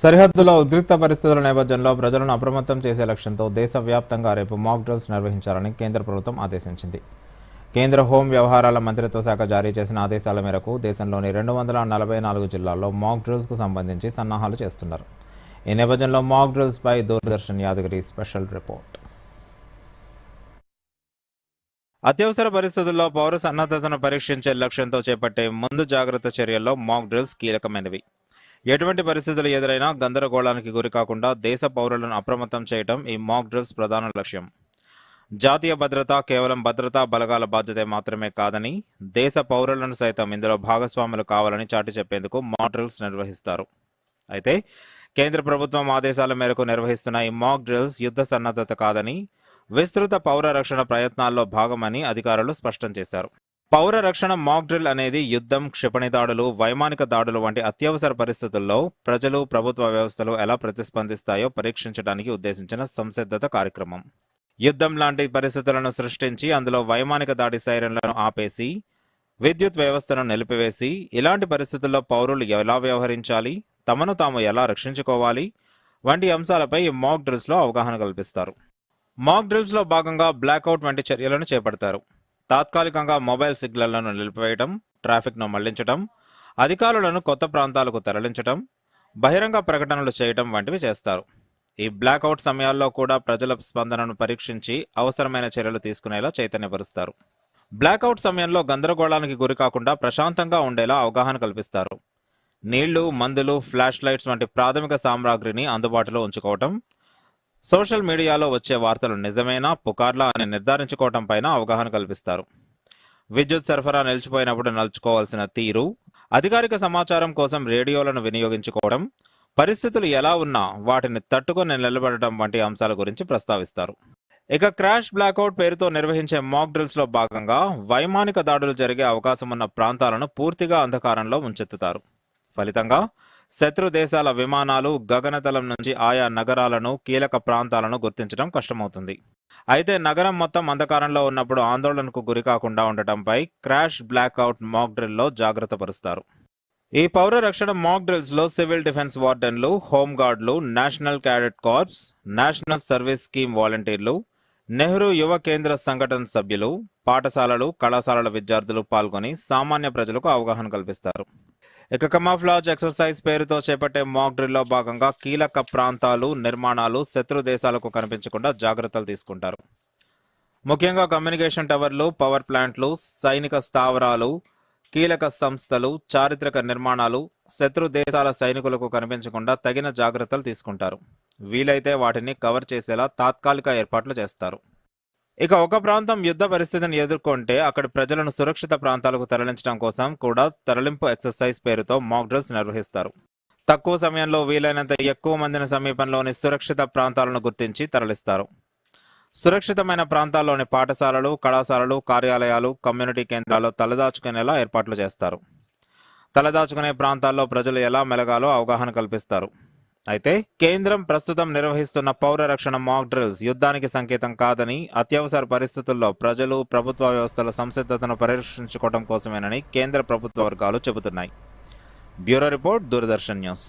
సరిహద్దులో ఉద్రిక్త పరిస్థితుల నేపథ్యంలో ప్రజలను అప్రమత్తం చేసే లక్ష్యంతో దేశవ్యాప్తంగా రేపు మాక్ డ్రిల్స్ నిర్వహించాలని కేంద్ర ప్రభుత్వం ఆదేశించింది. కేంద్ర హోం వ్యవహారాల మంత్రిత్వ శాఖ జారీ చేసిన ఆదేశాల మేరకు దేశంలోని రెండు వందల నలభై నాలుగు జిల్లాల్లో మాక్ డ్రిల్స్కు సంబంధించి సన్నాహాలు చేస్తున్నారు. ఈ నేపథ్యంలో మాక్ డ్రిల్స్పై దూరదర్శన్ యాదగిరి స్పెషల్ రిపోర్ట్. అత్యవసర పరిస్థితుల్లో పౌర సన్నద్ధతను పరీక్షించే లక్ష్యంతో చేపట్టే ముందు జాగ్రత్త చర్యల్లో మాక్ డ్రిల్స్ కీలకమైనవి. ఎటువంటి పరిస్థితులు ఎదురైనా గందరగోళానికి గురి కాకుండా దేశ పౌరులను అప్రమత్తం చేయడం ఈ మాక్ డ్రిల్స్ ప్రధాన లక్ష్యం. జాతీయ భద్రత కేవలం భద్రతా బలగాల బాధ్యతే మాత్రమే కాదని దేశ పౌరులను సైతం ఇందులో భాగస్వాములు కావాలని చాటి చెప్పేందుకు మాక్ డ్రిల్స్ నిర్వహిస్తారు. అయితే కేంద్ర ప్రభుత్వం ఆదేశాల మేరకు నిర్వహిస్తున్న ఈ మాక్ డ్రిల్స్ యుద్ధ సన్నద్ధత కాదని విస్తృత పౌర రక్షణ ప్రయత్నాల్లో భాగమని అధికారులు స్పష్టం చేశారు. పౌర రక్షణ మాక్ డ్రిల్ అనేది యుద్ధం క్షిపణి దాడులు వైమానిక దాడులు వంటి అత్యవసర పరిస్థితుల్లో ప్రజలు ప్రభుత్వ వ్యవస్థలు ఎలా ప్రతిస్పందిస్తాయో పరీక్షించడానికి ఉద్దేశించిన సంసిద్ధత కార్యక్రమం. యుద్ధం లాంటి పరిస్థితులను సృష్టించి అందులో వైమానిక దాడి సైరన్లను ఆపేసి విద్యుత్ వ్యవస్థను నిలిపివేసి ఇలాంటి పరిస్థితుల్లో పౌరులు ఎలా వ్యవహరించాలి తమను తాము ఎలా రక్షించుకోవాలి వంటి అంశాలపై ఈ మాక్ డ్రిల్స్లో అవగాహన కల్పిస్తారు. మాక్ డ్రిల్స్లో భాగంగా బ్లాక్అవుట్ వంటి చర్యలను చేపడతారు. తాత్కాలికంగా మొబైల్ సిగ్నళ్ళను నిలిపివేయడం ట్రాఫిక్ను మళ్ళించడం అధికారులను కొత్త ప్రాంతాలకు తరలించడం బహిరంగ ప్రకటనలు చేయడం వంటివి చేస్తారు. ఈ బ్లాక్అవుట్ సమయాల్లో కూడా ప్రజల స్పందనను పరీక్షించి అవసరమైన చర్యలు తీసుకునేలా చైతన్యపరుస్తారు. బ్లాక్అవుట్ సమయంలో గందరగోళానికి గురి కాకుండా ప్రశాంతంగా ఉండేలా అవగాహన కల్పిస్తారు. నీళ్ళు మందులు ఫ్లాష్ లైట్స్ వంటి ప్రాథమిక సామాగ్రిని అందుబాటులో ఉంచుకోవటం సోషల్ మీడియాలో వచ్చే వార్తలు నిజమేనా పుకార్లా అని నిర్ధారించుకోవటం పైన అవగాహన కల్పిస్తారు. విద్యుత్ సరఫరా నిలిచిపోయినప్పుడు నలుచుకోవాల్సిన తీరు అధికారిక సమాచారం కోసం రేడియోలను వినియోగించుకోవడం పరిస్థితులు ఎలా ఉన్నా వాటిని తట్టుకొని నిలబడటం వంటి అంశాల గురించి ప్రస్తావిస్తారు. ఇక క్రాష్ బ్లాక్అవుట్ పేరుతో నిర్వహించే మాక్ డ్రిల్స్లో భాగంగా వైమానిక దాడులు జరిగే అవకాశం ఉన్న ప్రాంతాలను పూర్తిగా అంధకారంలో ఉంచెత్తుతారు ఫలితంగా శత్రు దేశాల విమానాలు గగనతలం నుంచి ఆయా నగరాలను కీలక ప్రాంతాలను గుర్తించడం కష్టమవుతుంది. అయితే నగరం మొత్తం అంధకారంలో ఉన్నప్పుడు ఆందోళనకు గురి కాకుండా ఉండటంపై క్రాష్ బ్లాక్అవుట్ మాక్ డ్రిల్లో జాగ్రత్త పరుస్తారు. ఈ పౌర రక్షణ మాక్ డ్రిల్స్లో సివిల్ డిఫెన్స్ వార్డెన్లు హోంగార్డులు national cadet corps national service scheme వాలంటీర్లు నెహ్రూ యువ కేంద్ర సంఘటన సభ్యులు పాఠశాలలు కళాశాలల విద్యార్థులు పాల్గొని సామాన్య ప్రజలకు అవగాహన కల్పిస్తారు. ఇక కమాఫ్లాజ్ ఎక్సర్సైజ్ పేరుతో చేపట్టే మాక్ డ్రిల్లో భాగంగా కీలక ప్రాంతాలు నిర్మాణాలు శత్రు దేశాలకు కనిపించకుండా జాగ్రత్తలు తీసుకుంటారు. ముఖ్యంగా కమ్యూనికేషన్ టవర్లు పవర్ ప్లాంట్లు సైనిక స్థావరాలు కీలక సంస్థలు చారిత్రక నిర్మాణాలు శత్రు దేశాల సైనికులకు కనిపించకుండా తగిన జాగ్రత్తలు తీసుకుంటారు. వీలైతే వాటిని కవర్ చేసేలా తాత్కాలిక ఏర్పాట్లు చేస్తారు. ఇక ఒక ప్రాంతం యుద్ధ పరిస్థితిని ఎదుర్కొంటే అక్కడ ప్రజలను సురక్షిత ప్రాంతాలకు తరలించడం కోసం కూడా తరలింపు ఎక్సర్సైజ్ పేరుతో మాక్ డ్రిల్స్ నిర్వహిస్తారు. తక్కువ సమయంలో వీలైనంత ఎక్కువ మందిని సమీపంలోని సురక్షిత ప్రాంతాలను గుర్తించి తరలిస్తారు. సురక్షితమైన ప్రాంతాల్లోని పాఠశాలలు కళాశాలలు కార్యాలయాలు కమ్యూనిటీ కేంద్రాల్లో తలదాచుకునేలా ఏర్పాట్లు చేస్తారు. తలదాచుకునే ప్రాంతాల్లో ప్రజలు ఎలా మెలగాలో అవగాహన కల్పిస్తారు. అయితే కేంద్రం ప్రస్తుతం నిర్వహిస్తున్న పౌర రక్షణ మాక్ డ్రిల్స్ యుద్ధానికి సంకేతం కాదని అత్యవసర పరిస్థితుల్లో ప్రజలు ప్రభుత్వ వ్యవస్థల సంసిద్ధతను పరిరక్షించుకోవడం కోసమేనని కేంద్ర ప్రభుత్వ వర్గాలు చెబుతున్నాయి. Bureau report Doordarshan news.